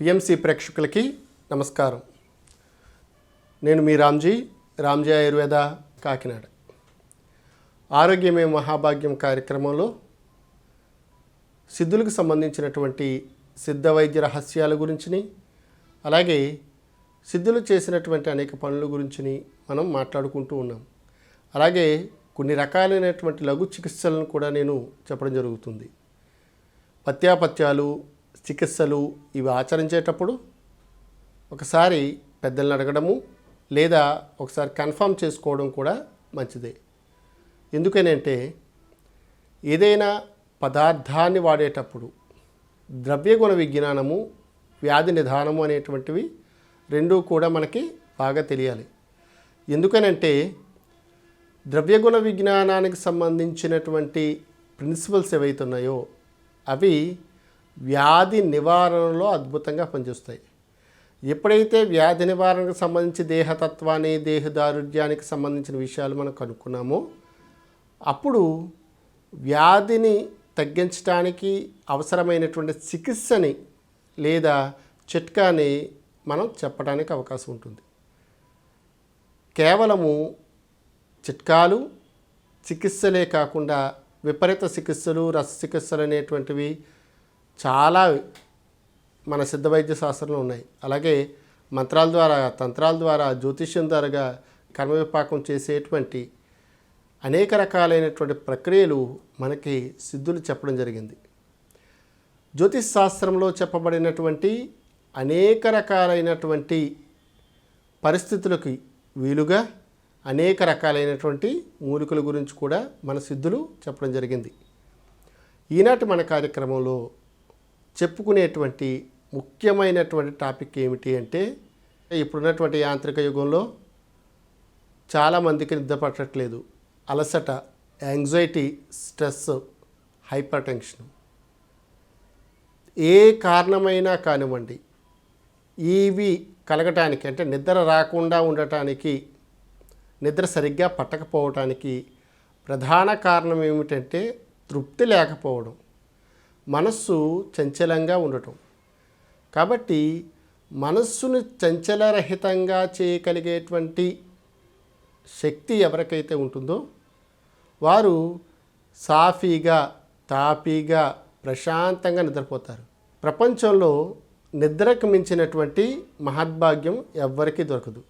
PMC ప్రేక్షకులకి నమస్కారం. నేను మీ రామ్జీ రామ్జీ ఆయుర్వేద కాకినాడ. ఆరోగ్యమే మహాభాగ్యం కార్యక్రమంలో సిద్ధులకు సంబంధించినటువంటి సిద్ధ వైద్య రహస్యాల గురించిని అలాగే సిద్ధులు చేసినటువంటి అనేక పనుల గురించిని మనం మాట్లాడుకుంటూ ఉన్నాం. అలాగే కొన్ని రకాలైనటువంటి లఘు చికిత్సలను కూడా నేను చెప్పడం జరుగుతుంది. పత్యాపత్యాలు చికిత్సలు ఇవి ఆచరించేటప్పుడు ఒకసారి పెద్దలను అడగడము లేదా ఒకసారి కన్ఫర్మ్ చేసుకోవడం కూడా మంచిదే. ఎందుకనంటే ఏదైనా పదార్థాన్ని వాడేటప్పుడు ద్రవ్యగుణ విజ్ఞానము వ్యాధి నిదానము అనేటువంటివి రెండూ కూడా మనకి బాగా తెలియాలి. ఎందుకనంటే ద్రవ్యగుణ విజ్ఞానానికి సంబంధించినటువంటి ప్రిన్సిపల్స్ ఏవైతే ఉన్నాయో అవి వ్యాధి నివారణలో అద్భుతంగా పనిచేస్తాయి. ఎప్పుడైతే వ్యాధి నివారణకు సంబంధించి దేహతత్వాన్ని దేహదారుఢ్యానికి సంబంధించిన విషయాలు మనం కనుక్కున్నామో అప్పుడు వ్యాధిని తగ్గించడానికి అవసరమైనటువంటి చికిత్సని లేదా చిట్కాని మనం చెప్పడానికి అవకాశం ఉంటుంది. కేవలము చిట్కాలు చికిత్సలే కాకుండా విపరీత చికిత్సలు రస చికిత్సలు అనేటువంటివి చాలా మన సిద్ధ వైద్య శాస్త్రంలో ఉన్నాయి. అలాగే మంత్రాల ద్వారా తంత్రాల ద్వారా జ్యోతిష్యం ద్వారా కర్మవిపాకం చేసేటువంటి అనేక రకాలైనటువంటి ప్రక్రియలు మనకి సిద్ధులు చెప్పడం జరిగింది. జ్యోతిష్ శాస్త్రంలో చెప్పబడినటువంటి అనేక రకాలైనటువంటి పరిస్థితులకి వీలుగా అనేక రకాలైనటువంటి మూలికల గురించి కూడా మన సిద్ధులు చెప్పడం జరిగింది. ఈనాటి మన కార్యక్రమంలో చెప్పుకునేటువంటి ముఖ్యమైనటువంటి టాపిక్ ఏమిటి అంటే ఇప్పుడున్నటువంటి యాంత్రిక యుగంలో చాలామందికి నిద్ర పట్టట్లేదు అలసట యాంగ్జైటీ స్ట్రెస్ హైపర్ టెన్షన్ ఏ కారణమైనా కానివ్వండి ఇవి కలగటానికి అంటే నిద్ర రాకుండా ఉండటానికి నిద్ర సరిగ్గా పట్టకపోవటానికి ప్రధాన కారణం ఏమిటంటే తృప్తి లేకపోవడం. మనస్సు చంచలంగా ఉండటం. కాబట్టి మనస్సును చంచలరహితంగా చేయగలిగేటువంటి శక్తి ఎవరికైతే ఉంటుందో వారు సాఫీగా తాపీగా ప్రశాంతంగా నిద్రపోతారు. ప్రపంచంలో నిద్రకు మించినటువంటి మహద్భాగ్యం ఎవ్వరికీ దొరకదు.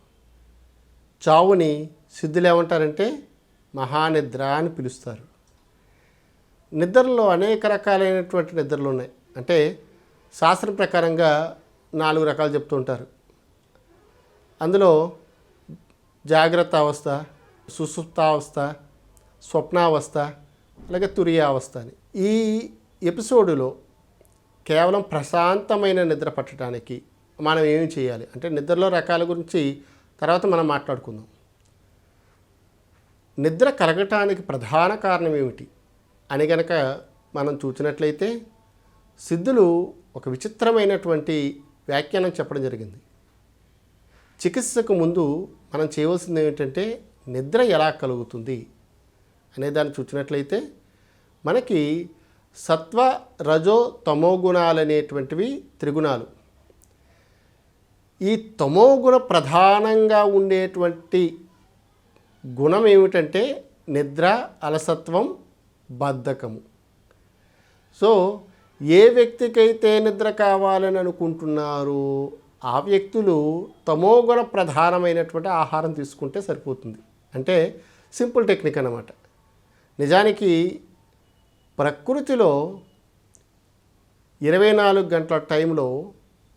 చావుని సిద్ధులు ఏమంటారంటే మహానిద్ర అని పిలుస్తారు. నిద్రలో అనేక రకాలైనటువంటి నిద్రలు ఉన్నాయి. అంటే శాస్త్రం ప్రకారంగా నాలుగు రకాలు చెప్తూ ఉంటారు. అందులో జాగ్రత్త అవస్థ సుసుప్తావస్థ స్వప్నావస్థ అలాగే తురియావస్థ అని. ఈ ఎపిసోడులో కేవలం ప్రశాంతమైన నిద్ర పట్టడానికి మనం ఏమి చేయాలి? అంటే నిద్రలో రకాల గురించి తర్వాత మనం మాట్లాడుకుందాం. నిద్ర కలగటానికి ప్రధాన కారణం ఏమిటి? అని గనక మనం చూసినట్లయితే సిద్ధులు ఒక విచిత్రమైనటువంటి వ్యాఖ్యానం చెప్పడం జరిగింది. చికిత్సకు ముందు మనం చేయవలసింది ఏమిటంటే నిద్ర ఎలా కలుగుతుంది అనే దాన్ని చూసినట్లయితే మనకి సత్వ రజో తమో గుణాలు అనేటువంటివి త్రిగుణాలు. ఈ తమోగుణ ప్రధానంగా ఉండేటువంటి గుణం ఏమిటంటే నిద్ర అలసత్వం బద్ధకము. సో ఏ వ్యక్తికైతే నిద్ర కావాలని అనుకుంటున్నారో ఆ వ్యక్తులు తమోగుణ ప్రధానమైనటువంటి ఆహారం తీసుకుంటే సరిపోతుంది. అంటే సింపుల్ టెక్నిక్ అన్నమాట. నిజానికి ప్రకృతిలో ఇరవై నాలుగు గంటల టైంలో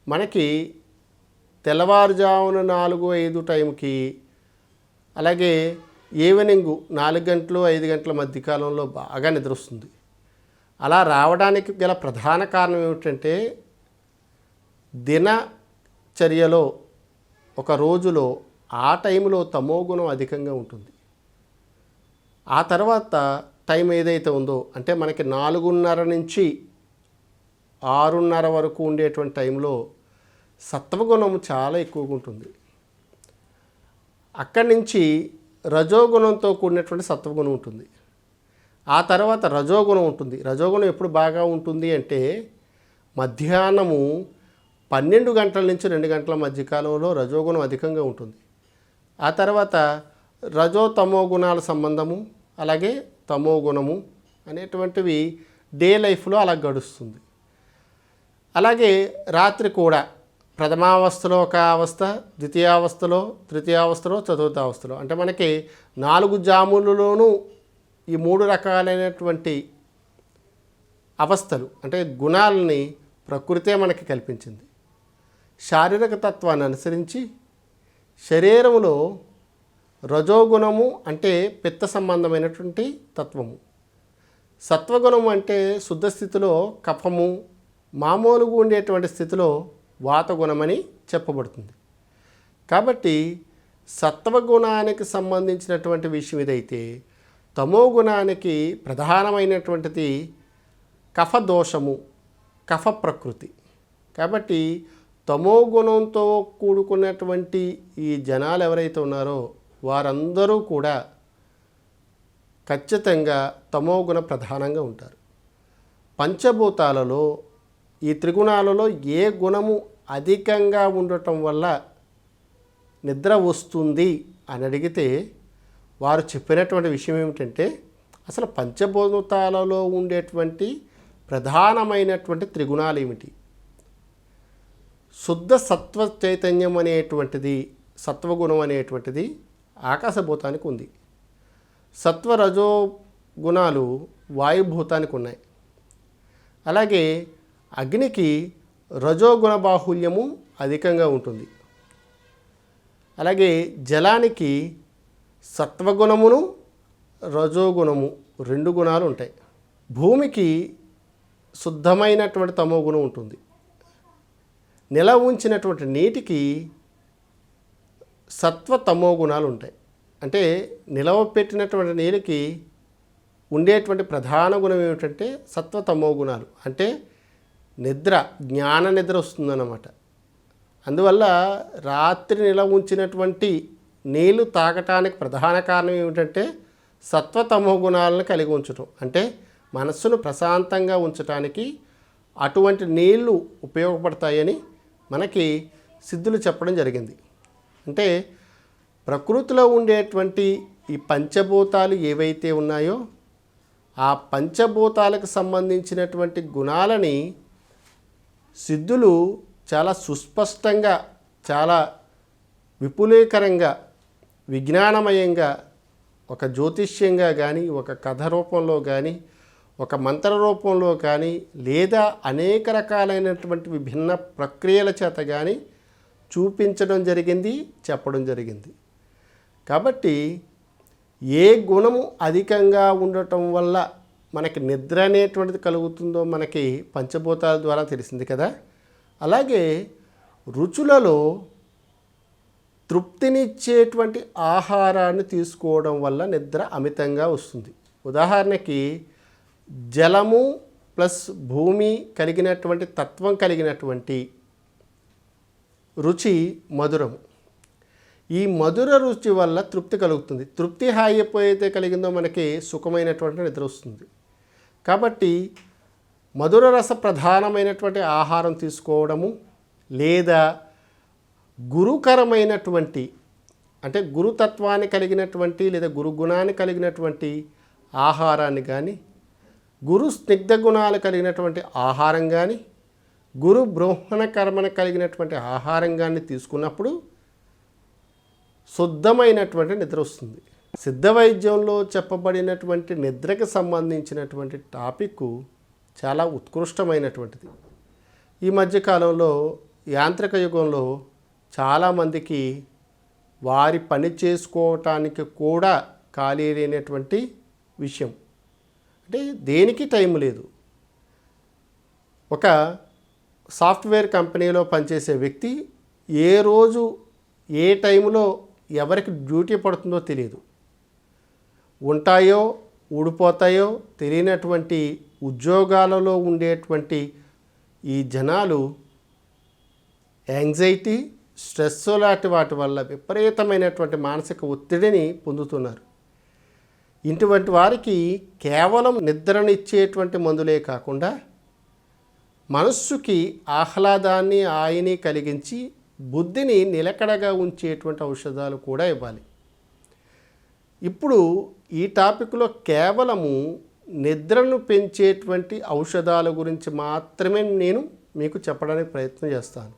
మనకి తెల్లవారుజామున నాలుగు ఐదు టైంకి అలాగే ఈవినింగ్ నాలుగు గంటలు ఐదు గంటల మధ్యకాలంలో బాగా నిద్ర వస్తుంది అలా రావడానికి గల ప్రధాన కారణం ఏమిటంటే దినచర్యలో ఒక రోజులో ఆ టైంలో తమో గుణం అధికంగా ఉంటుంది. ఆ తర్వాత టైం ఏదైతే ఉందో అంటే మనకి నాలుగున్నర నుంచి ఆరున్నర వరకు ఉండేటువంటి టైంలో సత్వగుణం చాలా ఎక్కువగా ఉంటుంది. అక్కడి నుంచి రజోగుణంతో కూడినటువంటి సత్వగుణం ఉంటుంది. ఆ తర్వాత రజోగుణం ఉంటుంది. రజోగుణం ఎప్పుడు బాగా ఉంటుంది అంటే మధ్యాహ్నము పన్నెండు గంటల నుంచి రెండు గంటల మధ్య కాలంలో రజోగుణం అధికంగా ఉంటుంది. ఆ తర్వాత రజో తమో గుణాల సంబంధము అలాగే తమో గుణము అనేటువంటివి డే లైఫ్లో అలా గడుస్తుంది. అలాగే రాత్రి కూడా ప్రథమావస్థలో ఒక అవస్థ ద్వితీయావస్థలో తృతీయావస్థలో చతుర్థావస్థలో. అంటే మనకి నాలుగు జాములలోనూ ఈ మూడు రకాలైనటువంటి అవస్థలు అంటే గుణాలని ప్రకృతే మనకి కల్పించింది. శారీరక తత్వాన్ని అనుసరించి శరీరంలో రజోగుణము అంటే పిత్త సంబంధమైనటువంటి తత్వము. సత్వగుణము అంటే శుద్ధ స్థితిలో కఫము మామూలుగా ఉండేటువంటి స్థితిలో వాతగుణమని చెప్పబడుతుంది. కాబట్టి సత్వగుణానికి సంబంధించినటువంటి విషయం ఇదైతే తమో గుణానికి ప్రధానమైనటువంటిది కఫ దోషము కఫ ప్రకృతి కాబట్టి తమో గుణంతో కూడుకున్నటువంటి ఈ జనాలు ఎవరైతే ఉన్నారో వారందరూ కూడా ఖచ్చితంగా తమో గుణ ప్రధానంగా ఉంటారు. పంచభూతాలలో ఈ త్రిగుణాలలో ఏ గుణము అధికంగా ఉండటం వల్ల నిద్ర వస్తుంది అని అడిగితే వారు చెప్పినటువంటి విషయం ఏమిటంటే అసలు పంచభూతాలలో ఉండేటువంటి ప్రధానమైనటువంటి త్రిగుణాలు ఏమిటి? శుద్ధ సత్వ చైతన్యం అనేటువంటిది సత్వగుణం అనేటువంటిది ఆకాశభూతానికి ఉంది. సత్వ రజో గుణాలు వాయుభూతానికి ఉన్నాయి. అలాగే అగ్నికి రజోగుణ బాహుల్యము అధికంగా ఉంటుంది. అలాగే జలానికి సత్వగుణమును రజోగుణము రెండు గుణాలు ఉంటాయి. భూమికి శుద్ధమైనటువంటి తమో గుణం ఉంటుంది. నిల ఉంచినటువంటి నీటికి సత్వ తమో గుణాలు ఉంటాయి. అంటే నిలవ పెట్టినటువంటి నీటికి ఉండేటువంటి ప్రధాన గుణం ఏమిటంటే సత్వ తమో గుణాలు అంటే నిద్ర జ్ఞాన నిద్ర వస్తుందన్నమాట. అందువల్ల రాత్రి నిల ఉంచినటువంటి నీళ్ళు తాగటానికి ప్రధాన కారణం ఏమిటంటే సత్వతమో గుణాలను కలిగి ఉంచటం. అంటే మనస్సును ప్రశాంతంగా ఉంచటానికి అటువంటి నీళ్ళు ఉపయోగపడతాయని మనకి సిద్ధులు చెప్పడం జరిగింది. అంటే ప్రకృతిలో ఉండేటువంటి ఈ పంచభూతాలు ఏవైతే ఉన్నాయో ఆ పంచభూతాలకు సంబంధించినటువంటి గుణాలని సిద్ధులు చాలా సుస్పష్టంగా చాలా విపులీకరంగా విజ్ఞానమయంగా ఒక జ్యోతిష్యంగా కానీ ఒక కథ రూపంలో కానీ ఒక మంత్ర రూపంలో కానీ లేదా అనేక రకాలైనటువంటి విభిన్న ప్రక్రియల చేత కానీ చూపించడం జరిగింది చెప్పడం జరిగింది. కాబట్టి ఏ గుణము అధికంగా ఉండటం వల్ల మనకి నిద్ర అనేటువంటిది కలుగుతుందో మనకి పంచభూతాల ద్వారా తెలిసింది కదా. అలాగే రుచులలో తృప్తినిచ్చేటువంటి ఆహారాన్ని తీసుకోవడం వల్ల నిద్ర అమితంగా వస్తుంది. ఉదాహరణకి జలము ప్లస్ భూమి కలిగినటువంటి తత్వం కలిగినటువంటి రుచి మధురము. ఈ మధుర రుచి వల్ల తృప్తి కలుగుతుంది. తృప్తి హాయి ఎప్పుడైతే కలిగిందో మనకి సుఖమైనటువంటి నిద్ర వస్తుంది. కాబట్టి మధుర రస ప్రధానమైనటువంటి ఆహారం తీసుకోవడము లేదా గురుకరమైనటువంటి అంటే గురుతత్వాన్ని కలిగినటువంటి లేదా గురుగుణాన్ని కలిగినటువంటి ఆహారాన్ని కానీ గురు స్నిగ్ధ గుణాలు కలిగినటువంటి ఆహారం కానీ గురు బ్రహ్మణ కర్మను కలిగినటువంటి ఆహారం కానీ తీసుకున్నప్పుడు శుద్ధమైనటువంటి నిద్ర వస్తుంది. సిద్ధ వైద్యంలో చెప్పబడినటువంటి నిద్రకు సంబంధించినటువంటి టాపిక్ చాలా ఉత్కృష్టమైనటువంటిది. ఈ మధ్యకాలంలో యాంత్రిక యుగంలో చాలామందికి వారి పని చేసుకోవటానికి కూడా ఖాళీ లేనటువంటి విషయం. అంటే దేనికి టైం లేదు. ఒక సాఫ్ట్వేర్ కంపెనీలో పనిచేసే వ్యక్తి ఏ రోజు ఏ టైంలో ఎవరికి డ్యూటీ పడుతుందో తెలియదు. ఉంటాయో ఊడిపోతాయో తెలియనటువంటి ఉద్యోగాలలో ఉండేటువంటి ఈ జనాలు యాంగ్జైటీ స్ట్రెస్ లాంటి వాటి వల్ల విపరీతమైనటువంటి మానసిక ఒత్తిడిని పొందుతున్నారు. ఇటువంటి వారికి కేవలం నిద్రనిచ్చేటువంటి మందులే కాకుండా మనస్సుకి ఆహ్లాదాన్ని ఆయని కలిగించి బుద్ధిని నిలకడగా ఉంచేటువంటి ఔషధాలు కూడా ఇవ్వాలి. ఇప్పుడు ఈ టాపిక్లో కేవలము నిద్రను పెంచేటువంటి ఔషధాల గురించి మాత్రమే నేను మీకు చెప్పడానికి ప్రయత్నం చేస్తాను.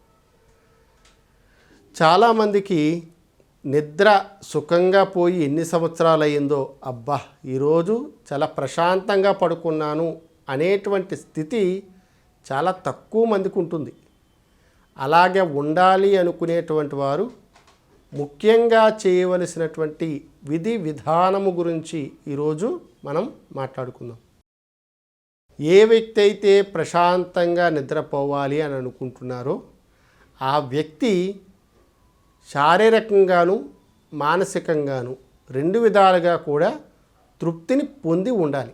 చాలామందికి నిద్ర సుఖంగా పోయి ఎన్ని సంవత్సరాలు అయిందో అబ్బా ఈరోజు చాలా ప్రశాంతంగా పడుకున్నాను అనేటువంటి స్థితి చాలా తక్కువ మందికి ఉంటుంది. అలాగే ఉండాలి అనుకునేటువంటి వారు ముఖ్యంగా చేయవలసినటువంటి విధి విధానము గురించి ఈరోజు మనం మాట్లాడుకుందాం. ఏ వ్యక్తి అయితే ప్రశాంతంగా నిద్రపోవాలి అని అనుకుంటున్నారో ఆ వ్యక్తి శారీరకంగాను మానసికంగాను రెండు విధాలుగా కూడా తృప్తిని పొంది ఉండాలి.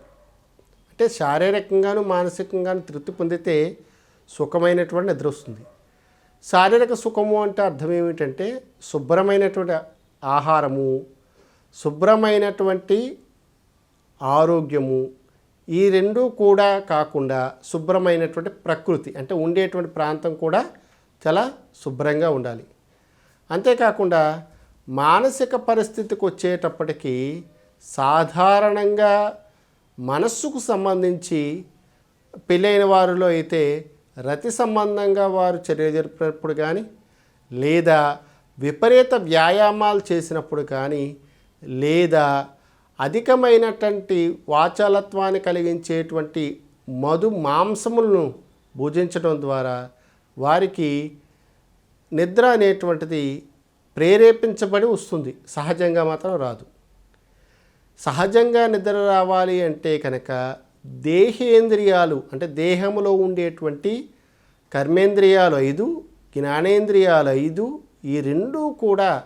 అంటే శారీరకంగాను మానసికంగాను తృప్తి పొందితే సుఖమైనటువంటి నిద్ర వస్తుంది. శారీరక సుఖము అంటే అర్థం ఏమిటంటే శుభ్రమైనటువంటి ఆహారము శుభ్రమైనటువంటి ఆరోగ్యము ఈ రెండు కూడా కాకుండా శుభ్రమైనటువంటి ప్రకృతి అంటే ఉండేటువంటి ప్రాంతం కూడా చాలా శుభ్రంగా ఉండాలి. అంతేకాకుండా మానసిక పరిస్థితికి వచ్చేటప్పటికీ సాధారణంగా మనస్సుకు సంబంధించి పెళ్ళైన వారిలో అయితే రతి సంబంధంగా వారు చర్య జరిపినప్పుడు కానీ లేదా విపరీత వ్యాయామాలు చేసినప్పుడు కానీ లేదా అధికమైనటువంటి వాచాలత్వాన్ని కలిగించేటువంటి మధు మాంసములను భుజించడం ద్వారా వారికి నిద్ర అనేటువంటిది ప్రేరేపించబడి వస్తుంది. సహజంగా మాత్రం రాదు. సహజంగా నిద్ర రావాలి అంటే కనుక దేహేంద్రియాలు అంటే దేహంలో ఉండేటువంటి కర్మేంద్రియాలు ఐదు జ్ఞానేంద్రియాలు ఐదు ఈ రెండూ కూడా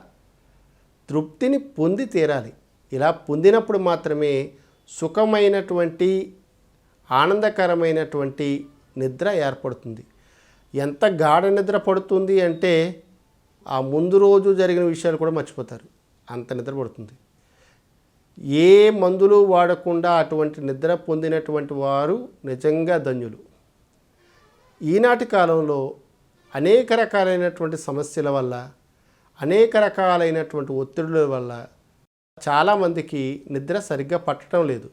తృప్తిని పొంది తీరాలి. ఇలా పొందినప్పుడు మాత్రమే సుఖమైనటువంటి ఆనందకరమైనటువంటి నిద్ర ఏర్పడుతుంది. ఎంత గాఢ నిద్ర పడుతుంది అంటే ఆ ముందు రోజు జరిగిన విషయాలు కూడా మర్చిపోతారు. అంత నిద్ర పడుతుంది. ఏ మందులు వాడకుండా అటువంటి నిద్ర పొందినటువంటి వారు నిజంగా ధన్యులు. ఈనాటి కాలంలో అనేక రకాలైనటువంటి సమస్యల వల్ల అనేక రకాలైనటువంటి ఒత్తిడుల వల్ల చాలామందికి నిద్ర సరిగ్గా పట్టడం లేదు.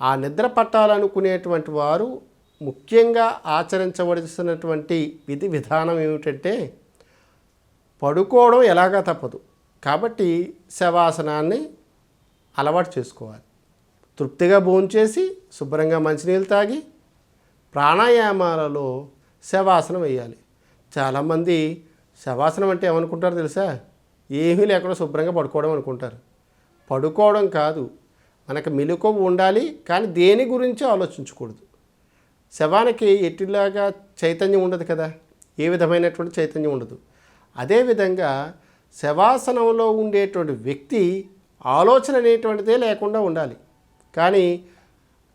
ఆ నిద్ర పట్టాలనుకునేటువంటి వారు ముఖ్యంగా ఆచరించవలసినటువంటి విధి విధానం ఏమిటంటే పడుకోవడం ఎలాగా తప్పదు. కాబట్టి శవాసనాన్ని అలవాటు చేసుకోవాలి. తృప్తిగా భోంచేసి శుభ్రంగా మంచినీళ్ళు తాగి ప్రాణాయామాలలో శవాసనం వేయాలి. చాలామంది శవాసనం అంటే ఏమనుకుంటారు తెలుసా? ఏమీ లేకుండా శుభ్రంగా పడుకోవడం అనుకుంటారు. పడుకోవడం కాదు. మనకు మెలకువ ఉండాలి కానీ దేని గురించి ఆలోచించకూడదు. శవానికి ఎట్టిలాగా చైతన్యం ఉండదు కదా? ఏ విధమైనటువంటి చైతన్యం ఉండదు. అదేవిధంగా శవాసనంలో ఉండేటువంటి వ్యక్తి ఆలోచన అనేటువంటిదే లేకుండా ఉండాలి. కానీ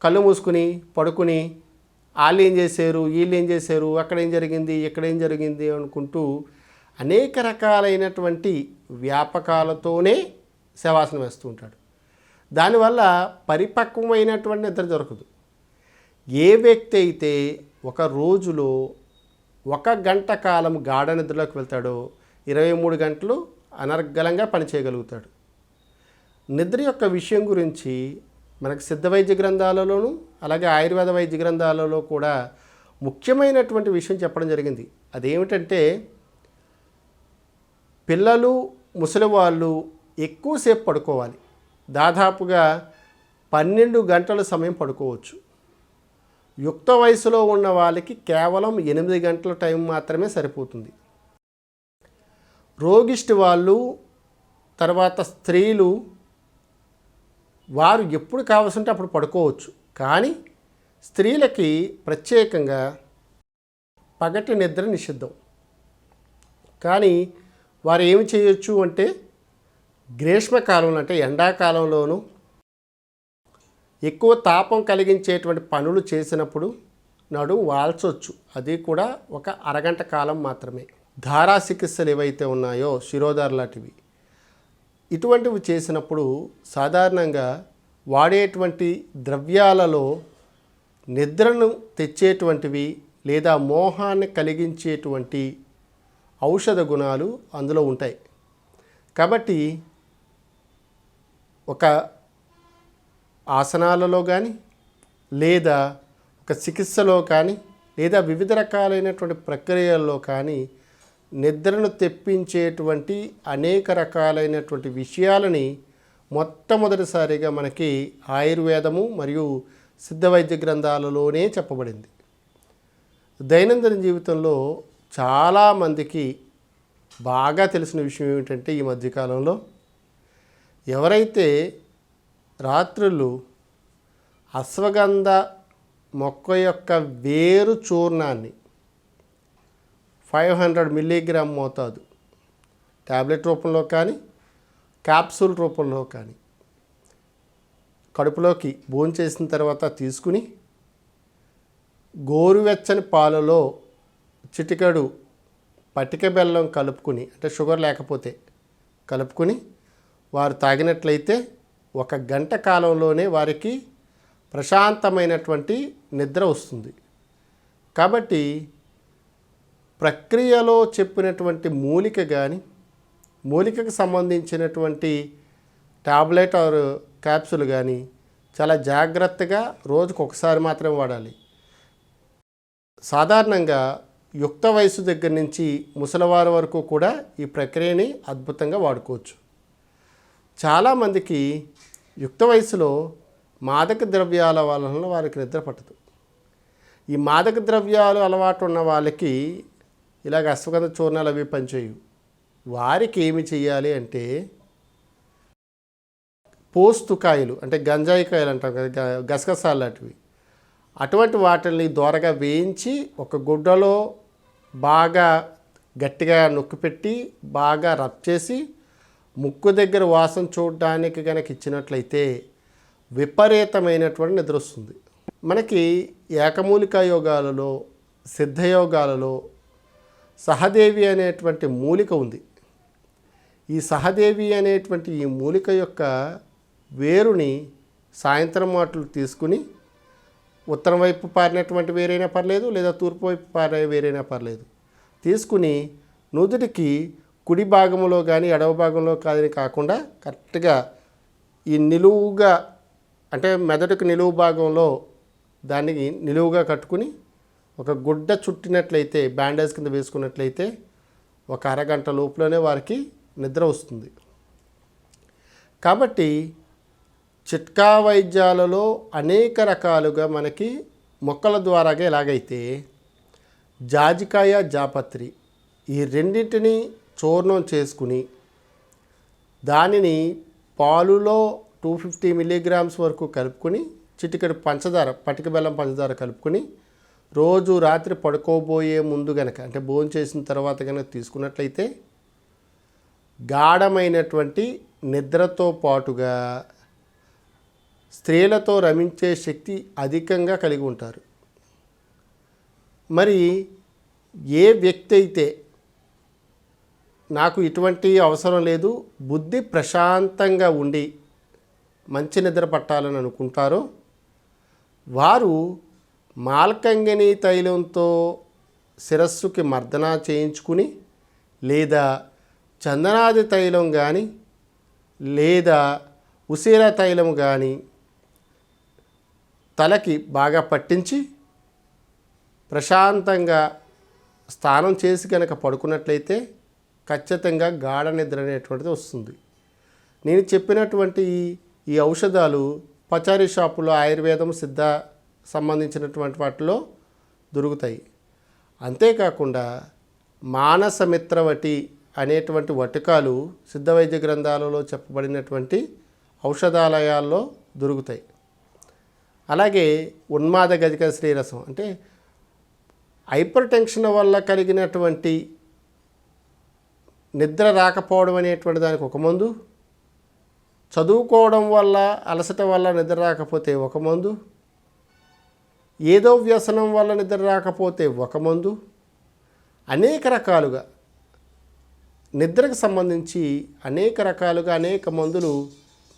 కళ్ళు మూసుకుని పడుకుని వాళ్ళు ఏం చేశారు వీళ్ళు ఏం చేశారు అక్కడ ఏం జరిగింది ఇక్కడ ఏం జరిగింది అనుకుంటూ అనేక రకాలైనటువంటి వ్యాపకాలతోనే శవాసనం వేస్తూ ఉంటాడు. దానివల్ల పరిపక్వమైనటువంటి నిద్ర దొరకదు. ఏ వ్యక్తి అయితే ఒక రోజులో ఒక గంట కాలం గాఢ నిద్రలోకి వెళ్తాడో ఇరవై మూడు గంటలు అనర్గళంగా పనిచేయగలుగుతాడు నిద్ర యొక్క విషయం గురించి మనకు సిద్ధ వైద్య గ్రంథాలలోనూ అలాగే ఆయుర్వేద వైద్య గ్రంథాలలో కూడా ముఖ్యమైనటువంటి విషయం చెప్పడం జరిగింది. అదేమిటంటే పిల్లలు ముసలి వాళ్ళు ఎక్కువసేపు పడుకోవాలి. దాదాపుగా పన్నెండు గంటల సమయం పడుకోవచ్చు. యుక్త వయసులో ఉన్న వాళ్ళకి కేవలం ఎనిమిది గంటల టైం మాత్రమే సరిపోతుంది. రోగిష్టి వాళ్ళు తర్వాత స్త్రీలు వారు ఎప్పుడు కావాల్సింటే అప్పుడు పడుకోవచ్చు. కానీ స్త్రీలకి ప్రత్యేకంగా పగటి నిద్ర నిషిద్ధం. కానీ వారు ఏమి చేయొచ్చు అంటే గ్రీష్మకాలంలో అంటే ఎండాకాలంలోనూ ఎక్కువ తాపం కలిగించేటువంటి పనులు చేసినప్పుడు నడు వాల్చొచ్చు. అది కూడా ఒక అరగంట కాలం మాత్రమే. ధారా చికిత్సలు ఏవైతే ఉన్నాయో శిరోధార్ లాంటివి. ఇటువంటివి చేసినప్పుడు సాధారణంగా వాడేటువంటి ద్రవ్యాలలో నిద్రను తెచ్చేటువంటివి లేదా మోహాన్ని కలిగించేటువంటి ఔషధ గుణాలు అందులో ఉంటాయి. కాబట్టి ఒక ఆసనాలలో కానీ లేదా ఒక చికిత్సలో కానీ లేదా వివిధ రకాలైనటువంటి ప్రక్రియల్లో కానీ నిద్రను తెప్పించేటువంటి అనేక రకాలైనటువంటి విషయాలని మొట్టమొదటిసారిగా మనకి ఆయుర్వేదము మరియు సిద్ధ వైద్య గ్రంథాలలోనే చెప్పబడింది. దైనందిన జీవితంలో చాలామందికి బాగా తెలిసిన విషయం ఏమిటంటే ఈ మధ్యకాలంలో ఎవరైతే రాత్రులు అశ్వగంధ మొక్క యొక్క వేరు చూర్ణాన్ని ఫైవ్ హండ్రెడ్ మిల్లీగ్రామ్ మోతాదు. ట్యాబ్లెట్ రూపంలో కానీ క్యాప్సూల్ రూపంలో కానీ. కడుపులోకి భోంచేసిన తర్వాత తీసుకుని గోరువెచ్చని పాలలో చిటికడు పటిక బెల్లం కలుపుకుని అంటే షుగర్ లేకపోతే కలుపుకుని వారు తాగినట్లయితే ఒక గంట కాలంలోనే వారికి ప్రశాంతమైనటువంటి నిద్ర వస్తుంది. కాబట్టి ప్రక్రియలో చెప్పినటువంటి మూలిక కానీ మూలికకు సంబంధించినటువంటి టాబ్లెట్ ఆర్ క్యాప్సుల్ కానీ చాలా జాగ్రత్తగా రోజుకు ఒకసారి మాత్రమే వాడాలి. సాధారణంగా యుక్త వయసు దగ్గర నుంచి ముసలివారి వరకు కూడా ఈ ప్రక్రియని అద్భుతంగా వాడుకోవచ్చు. చాలామందికి యుక్త వయసులో మాదక ద్రవ్యాల వలన వారికి నిద్ర పట్టదు. ఈ మాదక ద్రవ్యాలు అలవాటు ఉన్న వాళ్ళకి ఇలాగ అశ్వగంధ చూర్ణాలు అవి పనిచేయు వారికి ఏమి చేయాలి అంటే పోస్తు కాయలు అంటే గంజాయి కాయలు అంటాం కదా గ- గసగసాలు లాంటివి. అటువంటి వాటిని దోరగా వేయించి ఒక గుడ్డలో బాగా గట్టిగా నొక్కిపెట్టి బాగా రబ్ చేసి ముక్కు దగ్గర వాసన చూడడానికి కనుక ఇచ్చినట్లయితే విపరీతమైనటువంటి నిద్ర వస్తుంది. మనకి ఏకమూలిక యోగాలలో సిద్ధయోగాలలో సహదేవి అనేటువంటి మూలిక ఉంది. ఈ సహదేవి అనేటువంటి ఈ మూలిక యొక్క వేరుని సాయంత్రం మాటలు తీసుకుని ఉత్తరం వైపు పారినటువంటి వేరైనా పర్లేదు లేదా తూర్పు వైపు పారే వేరైనా పర్లేదు. తీసుకుని నుదుటికి కుడి భాగంలో కానీ ఎడవ భాగంలో కాదని కాకుండా కరెక్ట్గా ఈ నిలువుగా అంటే మెదడుకు నిలువు భాగంలో దాన్ని నిలువుగా కట్టుకుని ఒక గుడ్డ చుట్టినట్లయితే బ్యాండేజ్ కింద వేసుకున్నట్లయితే ఒక అరగంట లోపులోనే వారికి నిద్ర వస్తుంది. కాబట్టి చిట్కా వైద్యాలలో అనేక రకాలుగా మనకి మొక్కల ద్వారాగా ఎలాగైతే జాజికాయ జాపత్రి ఈ రెండింటిని చూర్ణం చేసుకుని దానిని పాలులో టూ ఫిఫ్టీ మిల్లీగ్రామ్స్ వరకు కలుపుకొని చిటికెడు పంచదార పటిక బెల్లం పంచదార కలుపుకొని రోజు రాత్రి పడుకోబోయే ముందు గనక అంటే భోంచేసిన తర్వాత కనుక తీసుకున్నట్లయితే గాఢమైనటువంటి నిద్రతో పాటుగా స్త్రీలతో రమించే శక్తి అధికంగా కలిగి ఉంటారు. మరి ఏ వ్యక్తి అయితే నాకు ఇటువంటి అవసరం లేదు బుద్ధి ప్రశాంతంగా ఉండి మంచి నిద్ర పట్టాలని అనుకుంటారో వారు మాల్కంగిని తైలంతో శిరస్సుకి మర్దన చేయించుకుని లేదా చందనాది తైలం కానీ లేదా ఉసిర తైలం కానీ తలకి బాగా పట్టించి ప్రశాంతంగా స్నానం చేసి కనుక పడుకున్నట్లయితే ఖచ్చితంగా గాఢ నిద్ర అనేటువంటిది వస్తుంది. నేను చెప్పినటువంటి ఈ- ఔషధాలు పచారీ షాపులో ఆయుర్వేదం సిద్ధ సంబంధించినటువంటి వాటిలో దొరుకుతాయి. అంతేకాకుండా మానసమిత్రవటి అనేటువంటి వటకాలు సిద్ధ వైద్య గ్రంథాలలో చెప్పబడినటువంటి ఔషధాలయాల్లో దొరుకుతాయి. అలాగే ఉన్మాద గదిక శ్రీరసం అంటే హైపర్ టెన్షన్ వల్ల కలిగినటువంటి నిద్ర రాకపోవడం అనేటువంటి దానికి ఒక మందు చదువుకోవడం వల్ల అలసట వల్ల నిద్ర రాకపోతే ఒక మందు ఏదో వ్యసనం వల్ల నిద్ర రాకపోతే ఒక మందు. అనేక రకాలుగా నిద్రకు సంబంధించి అనేక రకాలుగా అనేక మందులు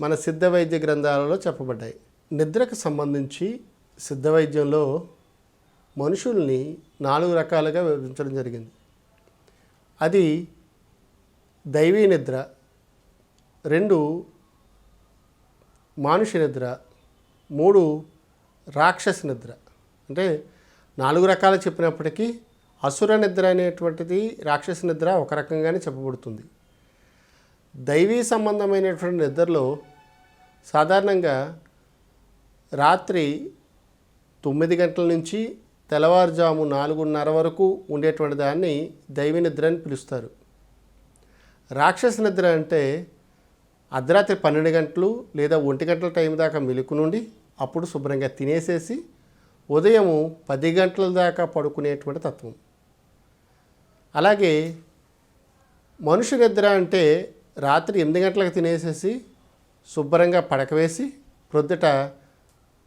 మన సిద్ధ వైద్య గ్రంథాలలో చెప్పబడ్డాయి. నిద్రకు సంబంధించి సిద్ధ వైద్యంలో మనుషుల్ని నాలుగు రకాలుగా విభజించడం జరిగింది. అది దైవీ నిద్ర రెండు మానుష నిద్ర మూడు రాక్షస నిద్ర. అంటే నాలుగు రకాలు చెప్పినప్పటికీ అసుర నిద్ర అనేటువంటిది రాక్షస నిద్ర ఒక రకంగానే చెప్పబడుతుంది. దైవీ సంబంధమైనటువంటి నిద్రలో సాధారణంగా రాత్రి తొమ్మిది గంటల నుంచి తెల్లవారుజాము నాలుగున్నర వరకు ఉండేటువంటి దాన్ని దైవీ నిద్ర అని పిలుస్తారు. రాక్షస నిద్ర అంటే అర్ధరాత్రి పన్నెండు గంటలు లేదా ఒంటి గంటల టైం దాకా మెలుకు నుండి అప్పుడు శుభ్రంగా తినేసేసి ఉదయం పది గంటల దాకా పడుకునేటువంటి తత్వం. అలాగే మనుషు నిద్ర అంటే రాత్రి ఎనిమిది గంటలకు తినేసేసి శుభ్రంగా పడకవేసి ప్రొద్దుట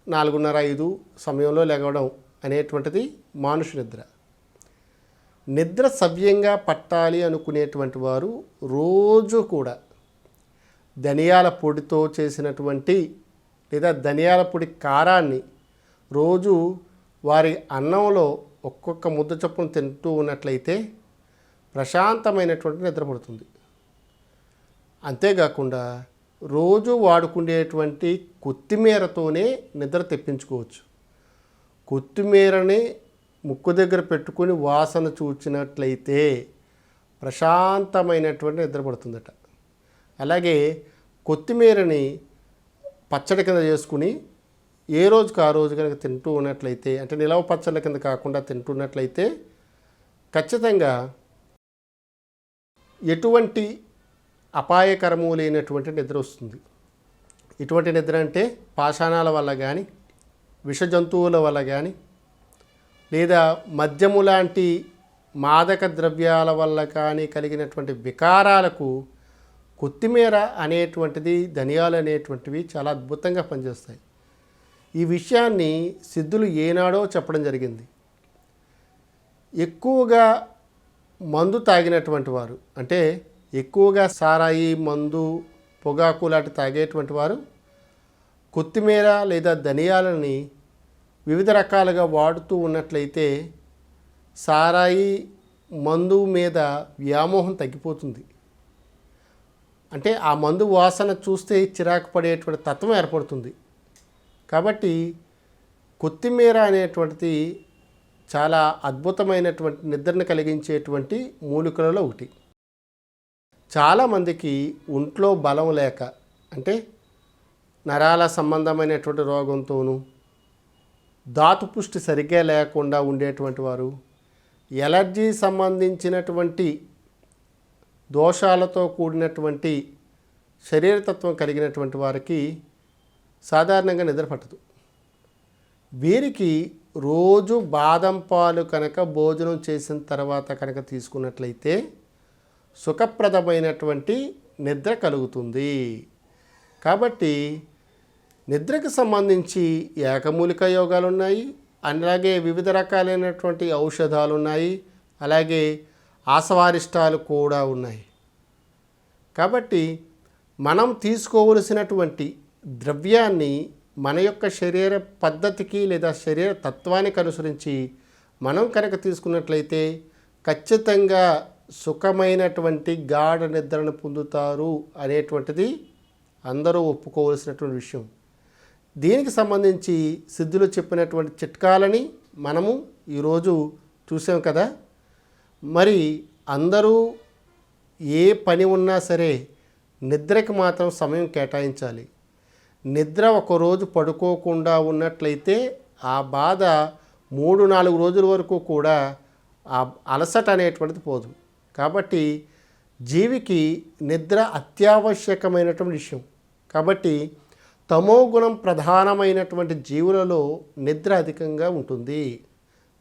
నాలుగున్నర ఐదు సమయంలో లెగవడం అనేటువంటిది మానుష నిద్ర. నిద్ర సవ్యంగా పట్టాలి అనుకునేటువంటి వారు రోజు కూడా ధనియాల పొడితో చేసినటువంటి లేదా ధనియాల పొడి కారాన్ని రోజు వారి అన్నంలో ఒక్కొక్క ముద్ద చొప్పున తింటూ ఉన్నట్లయితే ప్రశాంతమైనటువంటి నిద్రపడుతుంది అంతేకాకుండా రోజు వాడుకునేటువంటి కొత్తిమీరతోనే నిద్ర తెప్పించుకోవచ్చు. కొత్తిమీరని ముక్కు దగ్గర పెట్టుకుని వాసన చూచినట్లయితే ప్రశాంతమైనటువంటి నిద్రపడుతుందట అలాగే కొత్తిమీరని పచ్చడి కింద చేసుకుని ఏ రోజుకి ఆ రోజు కనుక తింటూ ఉన్నట్లయితే అంటే నిలవ పచ్చళ్ళ కింద కాకుండా తింటున్నట్లయితే ఖచ్చితంగా ఎటువంటి అపాయకరము లేనటువంటి నిద్ర వస్తుంది. ఇటువంటి నిద్ర అంటే పాషాణాల వల్ల కానీ విష జంతువుల వల్ల కానీ లేదా మద్యము లాంటి మాదక ద్రవ్యాల వల్ల కానీ కలిగినటువంటి వికారాలకు కొత్తిమీర అనేటువంటిది ధనియాలు అనేటువంటివి చాలా అద్భుతంగా పనిచేస్తాయి. ఈ విషయాన్ని సిద్ధులు ఏనాడో చెప్పడం జరిగింది. ఎక్కువగా మందు తాగినటువంటి వారు అంటే ఎక్కువగా సారాయి మందు పొగాకు లాంటి తాగేటువంటి వారు కొత్తిమీర లేదా ధనియాలని వివిధ రకాలుగా వాడుతూ ఉన్నట్లయితే సారాయి మందు మీద వ్యామోహం తగ్గిపోతుంది. అంటే ఆ మందు వాసన చూస్తే చిరాకు పడేటువంటి తత్వం ఏర్పడుతుంది. కాబట్టి కొత్తిమీర అనేటువంటిది చాలా అద్భుతమైనటువంటి నిద్రను కలిగించేటువంటి మూలికలలో ఒకటి. చాలామందికి ఒంట్లో బలం లేక అంటే నరాల సంబంధమైనటువంటి రోగంతోనూ ధాతుపుష్టి సరిగ్గా లేకుండా ఉండేటువంటి వారు ఎలర్జీ సంబంధించినటువంటి దోషాలతో కూడినటువంటి శరీరతత్వం కలిగినటువంటి వారికి సాధారణంగా నిద్ర పట్టదు. వీరికి రోజు బాదం పాలు కనుక భోజనం చేసిన తర్వాత కనుక తీసుకున్నట్లయితే సుఖప్రదమైనటువంటి నిద్ర కలుగుతుంది. కాబట్టి నిద్రకు సంబంధించి ఏకమూలిక యోగాలు ఉన్నాయి అలాగే వివిధ రకాలైనటువంటి ఔషధాలు ఉన్నాయి అలాగే ఆసవారిష్టాలు కూడా ఉన్నాయి. కాబట్టి మనం తీసుకోవలసినటువంటి ద్రవ్యాన్ని మన యొక్క శరీర పద్ధతికి లేదా శరీర తత్వానికి అనుసరించి మనం కనుక తీసుకున్నట్లయితే ఖచ్చితంగా సుఖమైనటువంటి గాఢ నిద్రను పొందుతారు అనేటువంటిది అందరూ ఒప్పుకోవలసినటువంటి విషయం. దీనికి సంబంధించి సిద్ధులు చెప్పినటువంటి చిట్కాలని మనము ఈరోజు చూసాం కదా. మరి అందరూ ఏ పని ఉన్నా సరే నిద్రకి మాత్రం సమయం కేటాయించాలి. నిద్ర ఒకరోజు పడుకోకుండా ఉన్నట్లయితే ఆ బాధ మూడు నాలుగు రోజుల వరకు కూడా ఆ అలసట అనేటువంటిది పోదు. కాబట్టి జీవికి నిద్ర అత్యావశ్యకమైనటువంటి విషయం. కాబట్టి తమో గుణం ప్రధానమైనటువంటి జీవులలో నిద్ర అధికంగా ఉంటుంది.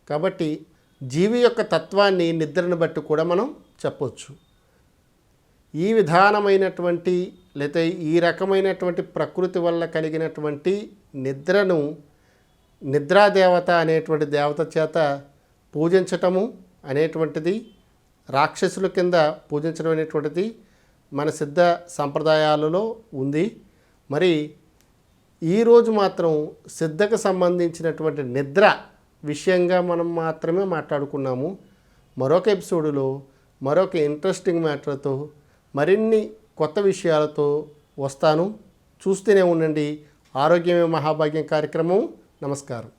కాబట్టి జీవి యొక్క తత్వాన్ని నిద్రను బట్టి కూడా మనం చెప్పొచ్చు. ఈ విధానమైనటువంటి లేకపోతే ఈ రకమైనటువంటి ప్రకృతి వల్ల కలిగినటువంటి నిద్రను నిద్రాదేవత అనేటువంటి దేవత చేత పూజించటము అనేటువంటిది రాక్షసుల కింద పూజించడం అనేటువంటిది మన సిద్ధ సంప్రదాయాలలో ఉంది. మరి ఈరోజు మాత్రం సిద్ధకు సంబంధించినటువంటి నిద్ర విషయంగా మనం మాత్రమే మాట్లాడుకున్నాము. మరొక ఎపిసోడ్లో మరొక ఇంట్రెస్టింగ్ మ్యాటర్తో మరిన్ని కొత్త విషయాలతో వస్తాను. చూస్తూనే ఉండండి. ఆరోగ్యమే మహాభాగ్యం కార్యక్రమం. నమస్కారం.